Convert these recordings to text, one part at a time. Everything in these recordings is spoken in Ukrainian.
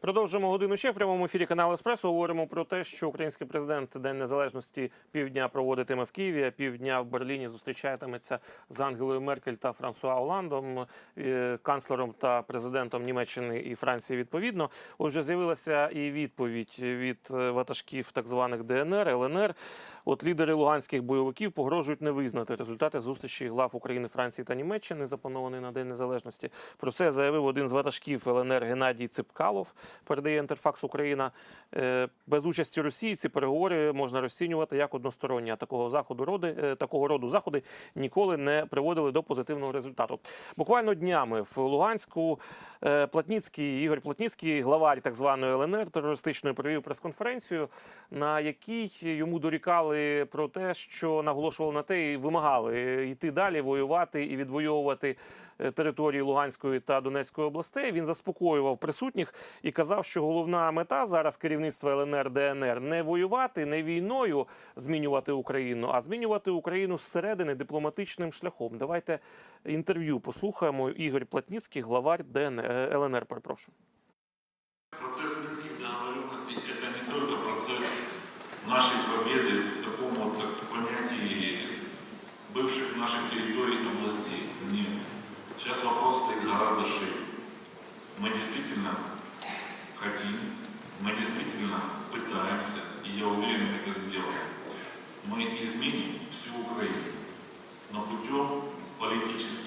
Продовжимо годину ще в прямому ефірі каналу Еспресо. Говоримо про те, що український президент День Незалежності півдня проводитиме в Києві, а півдня в Берліні зустрічатиметься з Ангелою Меркель та Франсуа Оландом, е, канцлером та президентом Німеччини і Франції. Відповідно, отже, з'явилася і відповідь від е, ватажків так званих ДНР, ЛНР. От лідери луганських бойовиків погрожують не визнати результати зустрічі глав України, Франції та Німеччини, запланованої на День Незалежності. Про це заявив один з ватажків ЛНР Геннадій Ципкалов. Передає Інтерфакс Україна. Е, Без участі Росії ці переговори можна розцінювати як односторонні. А такого заходу роди е, такого роду заходи ніколи не приводили до позитивного результату. Буквально днями в Луганську е, Платніцький Ігор Платніцький, главарь так званої ЛНР терористичної, провів прес-конференцію, на якій йому дорікали про те, що наголошували на те і вимагали йти далі, воювати і відвоювати території Луганської та Донецької областей. Він заспокоював присутніх і казав, що головна мета зараз керівництва ЛНР ДНР не воювати, не війною змінювати Україну, а змінювати Україну зсередини дипломатичним шляхом. Давайте інтерв'ю послухаємо. Ігор Платніцький, главарь ДНР, е, ЛНР. Перепрошую. Процесс Минских договоренностей – это не только процесс нашей победы в таком вот как понятии бывших наших территорий действительно хотим, мы действительно пытаемся, и я уверен, мы это сделаем. Мы изменим всю Украину, но путем политическим,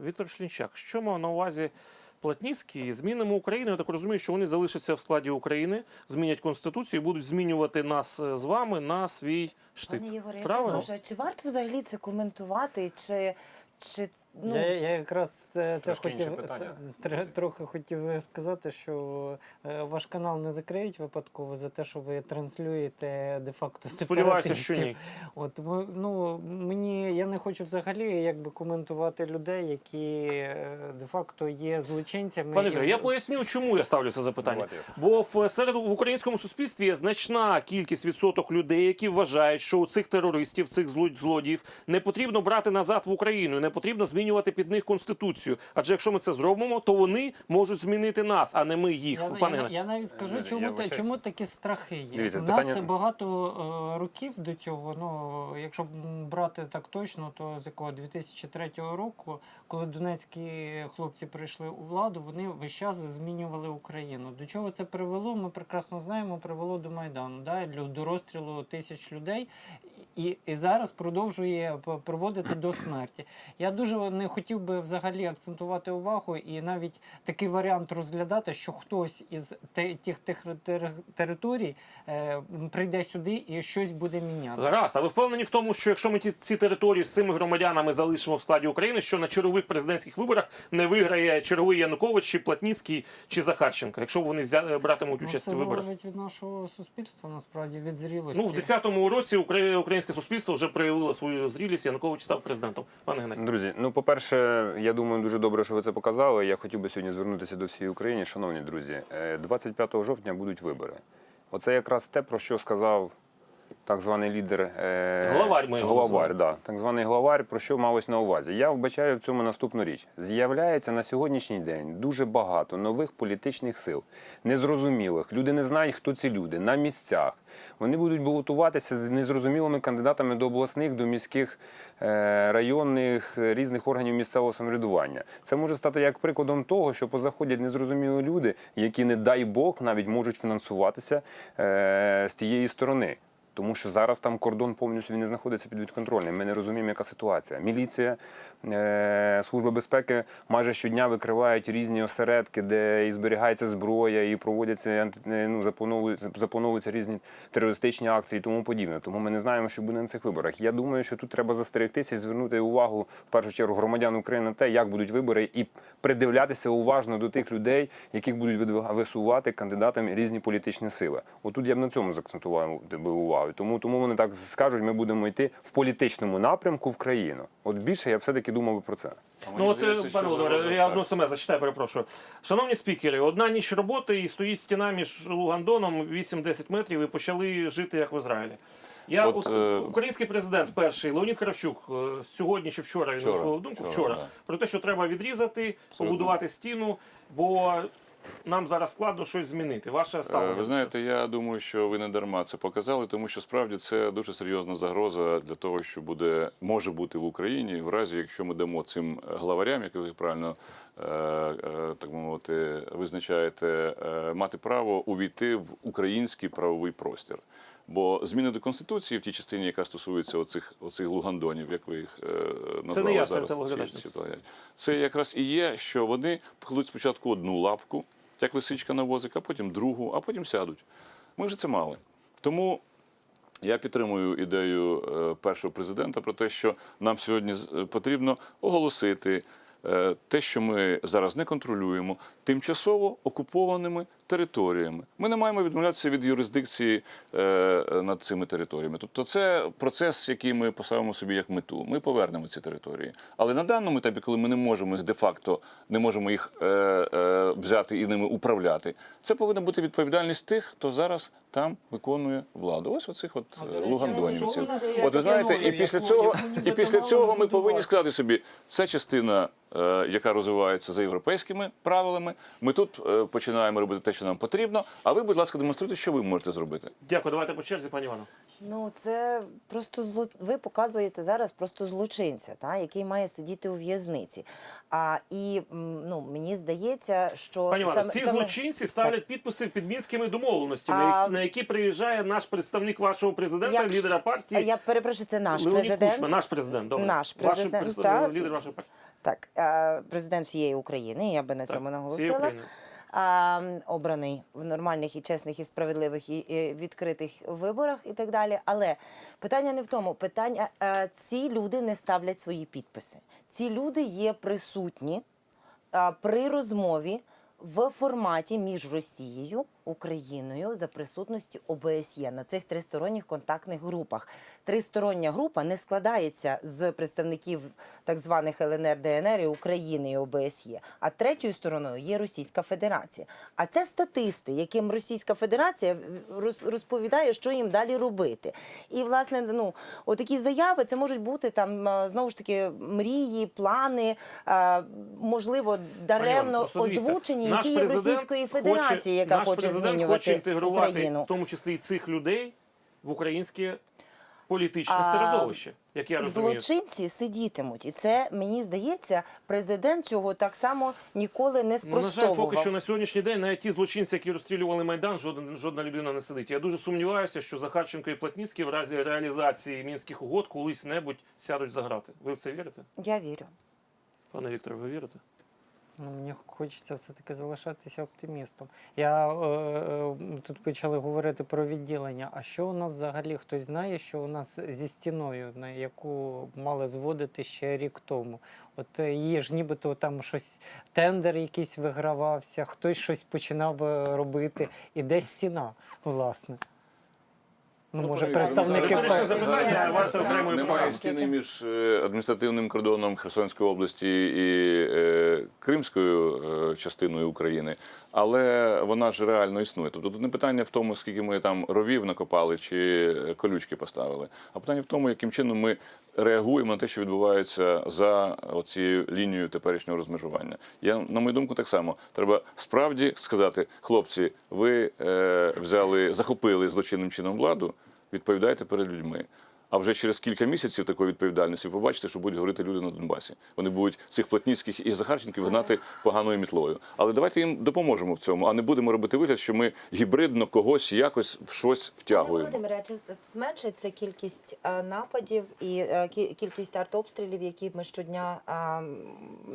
Віктор Шлінчак, що мав на увазі Платніцький? Змінимо Україну. Я так розумію, що вони залишаться в складі України, змінять конституцію, і будуть змінювати нас е, з вами на свій штик. Пане Єгоре, я Правильно? перепрошую, чи варто взагалі це коментувати? Чи, чи ну, я, я якраз це, це Трошки інше хотів питання. тр- трохи хотів сказати, що е, ваш канал не закриють випадково за те, що ви транслюєте де-факто Сподіваюся, що ні. От ми- ну мені я не хочу взагалі якби коментувати людей, які е, де-факто є злочинцями. Пане і- я поясню, чому я ставлю це запитання. Бо в серед в українському суспільстві є значна кількість відсоток людей, які вважають, що у цих терористів, цих зло- злодіїв не потрібно брати назад в Україну, і не потрібно змінювати під них конституцію. Адже якщо ми це зробимо, то вони можуть змінити нас, а не ми їх. Я, Пане я, я навіть скажу, Я чому, та, чому такі страхи є. Дивіться, У нас питання- багато е, років до цього, ну, якщо б брати так точно, то з якого 2003 року, коли донецькі хлопці прийшли у владу, вони весь час змінювали Україну. До чого це привело? Ми прекрасно знаємо, привело до Майдану, да, до до розстрілу тисяч людей. І, і зараз продовжує п- приводити до смерті. Я дуже не хотів би взагалі акцентувати увагу і навіть такий варіант розглядати, що хтось із тих тих територій е, прийде сюди і щось буде міняти. Гаразд, а ви впевнені в тому, що якщо ми ті ці території з цими громадянами залишимо в складі України, що на чергових президентських виборах не виграє черговий Янукович чи Платніцький чи Захарченко, якщо вони взя... братимуть Ну, участь у виборах? залежить від нашого суспільства, насправді від зрілості. Ну, в 10-му році укра- українське суспільство вже проявило свою зрілість. Янукович став президентом. Пане Геннадій. Друзі, ну по-перше, я думаю, дуже добре, що ви це показали. Я хотів би сьогодні звернутися до всієї України. Шановні друзі, е, 25 жовтня будуть вибори. Оце якраз те, про що сказав так званий лідер. е, Главарь ми главарь, да, так званий главарь, про що малось на увазі. Я вбачаю в цьому наступну річ. З'являється на сьогоднішній день дуже багато нових політичних сил, незрозумілих. Люди не знають, хто ці люди на місцях. Вони будуть балотуватися з незрозумілими кандидатами до обласних, до міських, е, районних е, різних органів місцевого самоврядування. Це може стати як прикладом того, що позаходять незрозумілі люди, які, не дай Бог, навіть можуть фінансуватися е, з тієї сторони. Тому що зараз там кордон повністю він не знаходиться під відконтрольним. Ми не розуміємо, яка ситуація. Міліція, е, служба безпеки майже щодня викривають різні осередки, де і зберігається зброя, і проводяться е, ну, заплановуються, різні терористичні акції і тому подібне. Тому ми не знаємо, що буде на цих виборах. Я думаю, що тут треба застерегтися і звернути увагу в першу чергу громадян України на те, як будуть вибори, і придивлятися уважно до тих людей, яких будуть висувати кандидатами різні політичні сили. Отут я б на цьому заакцентував би увагу. Тому тому вони так скажуть, ми будемо йти в політичному напрямку в країну. От більше я все-таки думав про це. Ну от, пане Володимире, я одну саме зачитаю, перепрошую. Шановні спікери, одна ніч роботи і стоїть стіна між Лугандоном 8-10 метрів і почали жити як в Ізраїлі. Я от, От, е, український президент перший Леонід Кравчук е, сьогодні чи вчора він висловив думку вчора, вчора да. про те, що треба відрізати, побудувати стіну, бо нам зараз складно щось змінити. Ваше Е, ставлення. Ви знаєте, я думаю, що ви не дарма це показали, тому що справді це дуже серйозна загроза для того, що буде може бути в Україні, в разі якщо ми дамо цим главарям, як ви правильно е, е, так мовити, визначаєте, мати право увійти в український правовий простір. Бо зміни до конституції в тій частині, яка стосується оцих, оцих лугандонів, як ви їх е, назвали не я, це зараз, ці. Це якраз і є, що вони покладуть спочатку одну лапку, як лисичка на возик, а потім другу, а потім сядуть. Ми вже це мали. Тому я підтримую ідею е, першого президента про те, що нам сьогодні е, потрібно оголосити е, те, що ми зараз не контролюємо, тимчасово окупованими територіями. Ми не маємо відмовлятися від юрисдикції е, над цими територіями. Тобто, це процес, який ми поставимо собі як мету. Ми повернемо ці території. Але на даному етапі, коли ми не можемо їх де-факто, не можемо їх е, е, взяти і ними управляти, це повинна бути відповідальність тих, хто зараз там виконує владу. Ось оцих от лугандонівців. От ви знаєте, і після цього, і після цього ми повинні сказати собі, це частина, яка розвивається за європейськими правилами. Ми тут починаємо робити те, що нам потрібно. А ви, будь ласка, демонструйте, що ви можете зробити. Дякую, давайте по черзі, пані Івано. Ну, це просто зло... ви показуєте зараз просто злочинця, та, який має сидіти у в'язниці. А і ну, мені здається, що Пані Івано, саме- ці саме- злочинці ставлять підписи під мінськими домовленостями, А- на- які приїжджає наш представник вашого президента, Якщо- лідера партії. Я перепрошую, це наш Леонід президент. Кучма, наш президент. Добре. Наш Ваш президент, представ- так. лідер вашої партії. Так, е, президент всієї України, я би на Так, цьому всієї наголосила. А, обраний в нормальних і чесних, і справедливих і, і відкритих виборах і так далі. Але питання не в тому. Питання а, ці люди не ставлять свої підписи. Ці люди є присутні а, при розмові в форматі між Росією, Україною за присутності ОБСЄ на цих тристоронніх контактних групах. Тристороння група не складається з представників так званих ЛНР, ДНР і України і ОБСЄ. А третьою стороною є Російська Федерація. А це статисти, яким Російська Федерація роз- розповідає, що їм далі робити. І власне, ну отакі заяви це можуть бути там е, знову ж таки мрії, плани, е, можливо, даремно просто дивіться, озвучені, наш які є в Російської Федерації, хоче- яка наш хоче змінювати хоче інтегрувати, Україну. в тому числі і цих людей в українське політичне А, середовище, як я розумію. Злочинці сидітимуть, і це мені здається, президент цього так само ніколи не Ну, на жаль, поки що на сьогоднішній день навіть ті злочинці, які розстрілювали майдан, жодна, жодна людина не сидить. Я дуже сумніваюся, що Захарченко і Платніцький в разі реалізації мінських угод колись-небудь сядуть за грати. Ви в це вірите? Я вірю. Пане Вікторе, ви вірите? Ну, мені хочеться все-таки залишатися оптимістом. Я е, е, тут почали говорити про відділення. А що у нас взагалі хтось знає, що у нас зі стіною, на яку мали зводити ще рік тому? От е, її ж нібито там щось тендер якийсь вигравався, хтось щось починав е, робити, і де стіна, власне. Ну, може, представники Риторичне запитання, окремої Немає програми. стіни між е, адміністративним кордоном Херсонської області і е, Кримською е, частиною України, але вона ж реально існує. Тобто тут не питання в тому, скільки ми там ровів накопали чи колючки поставили, а питання в тому, яким чином ми реагуємо на те, що відбувається за цією лінією теперішнього розмежування. Я на мою думку, так само треба справді сказати, хлопці, ви е, взяли, захопили злочинним чином владу, відповідайте перед людьми. А вже через кілька місяців такої відповідальності ви побачите, що будуть говорити люди на Донбасі. Вони будуть цих плотніцьких і Захарченків гнати поганою мітлою. Але давайте їм допоможемо в цьому, а не будемо робити вигляд, що ми гібридно когось якось в щось втягуємо. Володимире, чи зменшиться кількість е, нападів і е, кількість артобстрілів, які ми щодня е,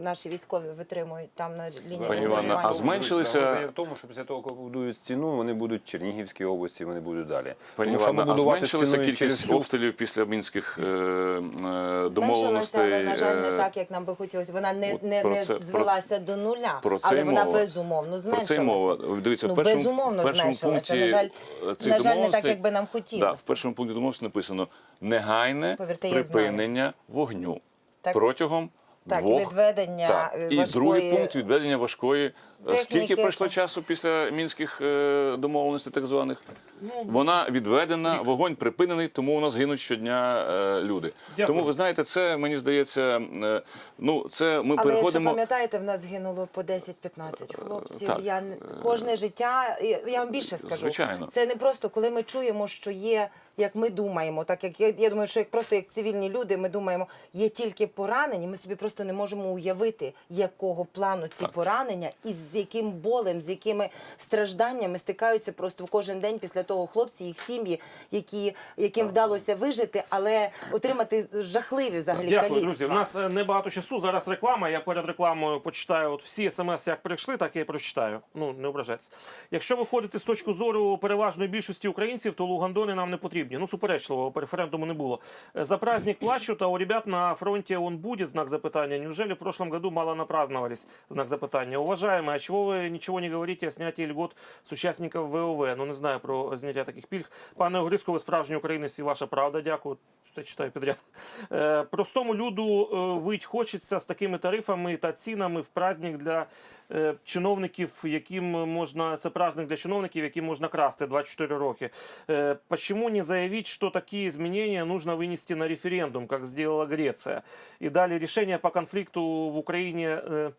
наші військові витримують там на лінії розмежування? а зменшилися- в тому, що після того, коли будуть стіну, вони будуть в Чернігівській області, вони будуть далі. Пані Іванна, а зменшилася кількість обстрілів після мінських е, е, домовленостей? але, на жаль, не е, так, як нам би хотілося. Вона не, от не, не це- про звелася до нуля, про це але вона мова. безумовно Про зменшилася. це мова. Дивіться, Ну, в першому, безумовно в першому зменшилася. пункті На жаль, е, цих на жаль, не так, як би нам Да, хотілося. в першому пункті домовленості написано негайне Повірте, припинення вогню Так. протягом Так, Двох. відведення Так. е, І другий пункт відведення важкої. Е, Скільки пройшло часу після мінських е, домовленостей, так званих? Ну, Вона відведена, вогонь припинений, тому у нас гинуть щодня е, люди. Дякую. Тому ви знаєте, це мені здається, е, ну це ми Але якщо переходимо. пам'ятаєте, в нас гинуло по 10-15 хлопців. так. Я кожне життя, я- я вам більше скажу. Звичайно. Це не просто коли ми чуємо, що є. Як ми думаємо, так як я, я думаю, що як просто як цивільні люди, ми думаємо, є тільки поранені. Ми собі просто не можемо уявити, якого плану ці поранення, і з яким болем, з якими стражданнями стикаються просто кожен день після того хлопці, їх сім'ї, які яким вдалося вижити, але отримати жахливі взагалі Дякую, каліцтва. друзі. У нас е, небагато часу. Зараз реклама. Я перед рекламою почитаю от всі смс, як прийшли, так я і прочитаю. Ну не ображайтесь. Якщо виходити з точки зору переважної більшості українців, то лугандони нам не потрібні. Ну суперечливого референдуму не було. Е, За праздник плачут, а у ребят на фронте он будет, знак запитання. Неужели в прошлом году мало напраздновались? Знак запитання. Уважаемые, а чего вы ничего не говорите о снятии льгот с участников ВОВ? Ну не знаю про зняття таких пільг. Пане Огриску, ви справжній українець і ваша правда. Дякую. Це читаю підряд. Е, простому люду е, вить хочеться з такими тарифами та цінами в праздник для е, чиновників, яким можна це праздник для чиновників, яким можна красти 24 роки. Е, почему не заявить, что такие изменения нужно вынести на референдум, как сделала Греция? И далее решение по конфликту в Украине. е,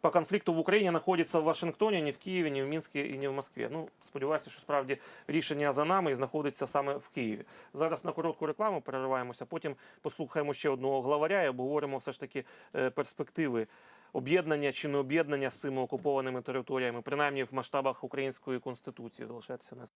по конфлікту в Україні знаходиться в Вашингтоні, ні в Києві, ні в Мінську і ні в Москві. Ну, сподіваюся, що справді рішення за нами і знаходиться саме в Києві. Зараз на коротку рекламу перериваємося, потім послухаємо ще одного главаря і обговоримо все ж таки е, перспективи об'єднання чи не об'єднання з цими окупованими територіями, принаймні в масштабах української конституції. Залишайтеся на